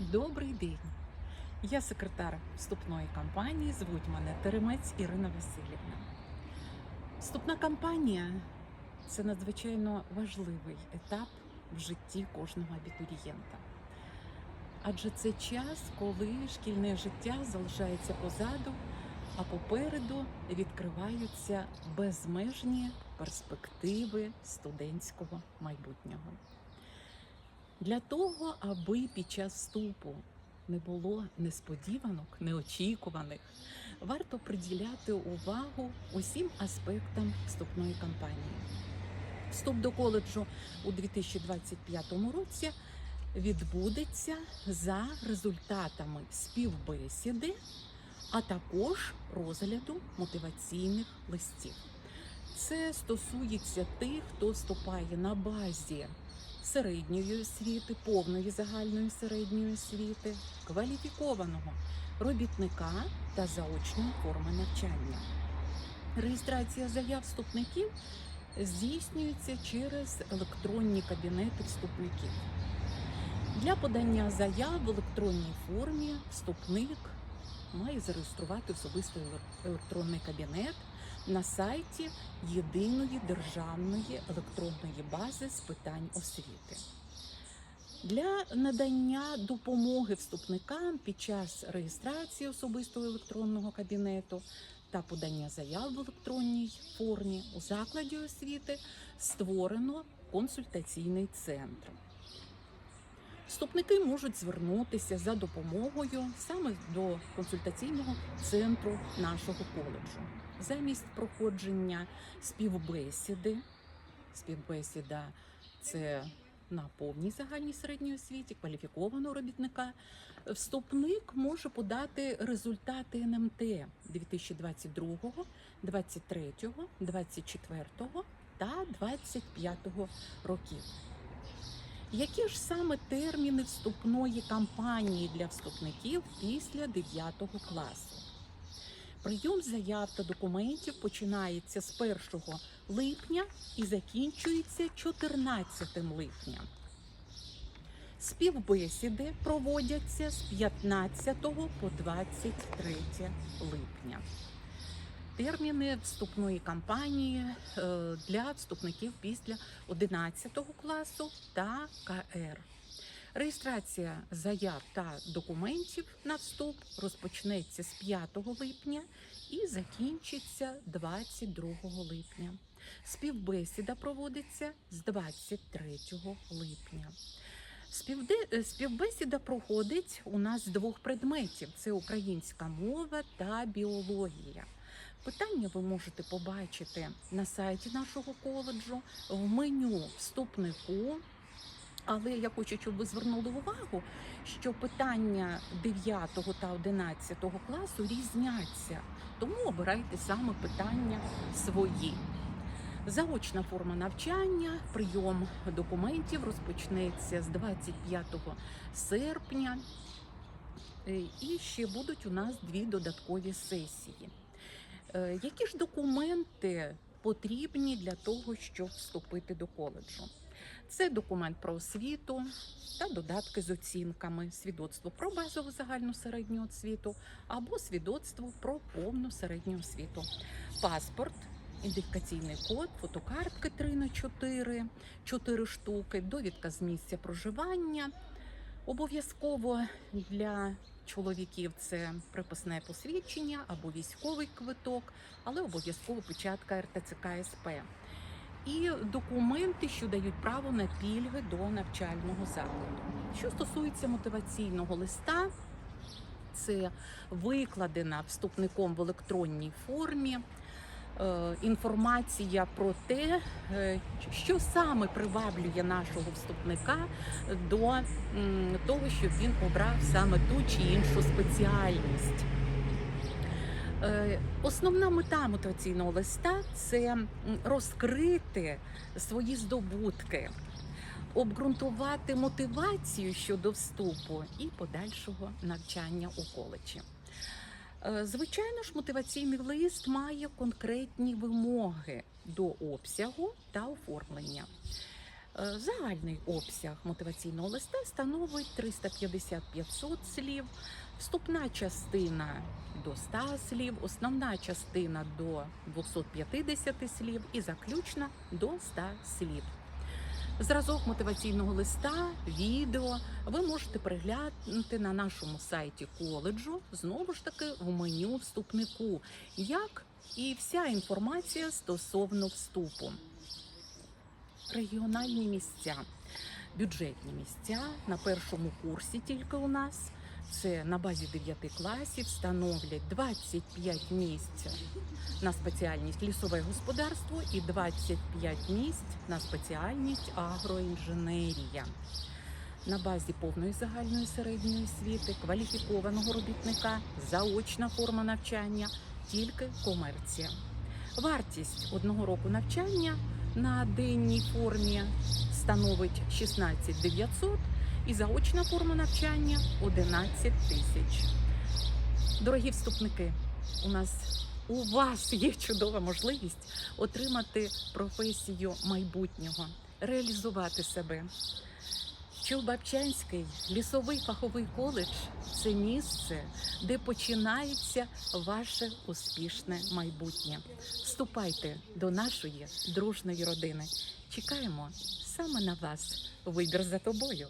Добрий день. Я секретар вступної кампанії. Звуть мене Теремець Ірина Васильівна. Вступна кампанія це надзвичайно важливий етап в житті кожного абітурієнта. Адже це час, коли шкільне життя залишається позаду, а попереду відкриваються безмежні перспективи студентського майбутнього. Для того, аби під час вступу не було несподіванок, неочікуваних, варто приділяти увагу усім аспектам вступної кампанії. Вступ до коледжу у 2025 році відбудеться за результатами співбесіди, а також розгляду мотиваційних листів. Це стосується тих, хто вступає на базі середньої освіти, повної загальної середньої освіти, кваліфікованого робітника та заочної форми навчання. Реєстрація заяв вступників здійснюється через електронні кабінети вступників. Для подання заяв в електронній формі вступник має зареєструвати особистий електронний кабінет на сайті єдиної державної електронної бази з питань освіти. Для надання допомоги вступникам під час реєстрації особистого електронного кабінету та подання заяв в електронній формі у закладі освіти створено консультаційний центр. Вступники можуть звернутися за допомогою саме до консультаційного центру нашого коледжу. Замість проходження співбесіди, співбесіда це на повній загальній середній освіті, кваліфікованого робітника, вступник може подати результати НМТ 2022, 23, 24 та 25 років. Які ж саме терміни вступної кампанії для вступників після 9 класу? Прийом заяв та документів починається з 1 липня і закінчується 14 липня. Співбесіди проводяться з 15 по 23 липня. Терміни вступної кампанії е, для вступників після 11 класу та КР. Реєстрація заяв та документів на вступ розпочнеться з 5 липня і закінчиться 22 липня. Співбесіда проводиться з 23 липня. Е, Співбесіда проходить у нас двох предметів: це українська мова та біологія. Питання ви можете побачити на сайті нашого коледжу в меню вступнику. Але я хочу, щоб ви звернули увагу, що питання 9 та 11 класу різняться, тому обирайте саме питання свої. Заочна форма навчання, прийом документів розпочнеться з 25 серпня. Е, І ще будуть у нас дві додаткові сесії. Е, Які ж документи потрібні для того, щоб вступити до коледжу? Це документ про освіту та додатки з оцінками, свідоцтво про базову загальну середню освіту або свідоцтво про повну середню освіту, паспорт, ідентифікаційний код, фотокартки 3 на 4, 4 штуки, довідка з місця проживання. Обов'язково для чоловіків це приписне посвідчення або військовий квиток, але обов'язково печатка РТЦК СП. І документи, що дають право на пільги до навчального закладу. Що стосується мотиваційного листа, це викладена вступником в електронній формі інформація про те, е, що саме приваблює нашого вступника до того, щоб він обрав саме ту чи іншу спеціальність. Е, Основна мета мотиваційного листа це розкрити свої здобутки, обґрунтувати мотивацію щодо вступу і подальшого навчання у коледжі. Е, Звичайно ж, мотиваційний лист має конкретні вимоги до обсягу та оформлення. Е, Загальний обсяг мотиваційного листа становить 350-500 слів, вступна частина до 100 слів, основна частина до 250 слів і заключна до 100 слів. Зразок мотиваційного листа, відео ви можете приглянути на нашому сайті коледжу, знову ж таки в меню вступнику, як і вся інформація стосовно вступу. Регіональні місця, бюджетні місця на першому курсі тільки у нас. Це на базі 9 класів становлять 25 місць на спеціальність лісове господарство і 25 місць на спеціальність агроінженерія. На базі повної загальної середньої освіти, кваліфікованого робітника, заочна форма навчання, тільки комерція. Вартість одного року навчання на денній формі становить 16 900 і заочна форма навчання 11 тисяч. Дорогі вступники, у нас у вас є чудова можливість отримати професію майбутнього, реалізувати себе. Чубапчанський лісовий фаховий коледж це місце, де починається ваше успішне майбутнє. Вступайте до нашої дружної родини. Чекаємо саме на вас. Вибір за тобою.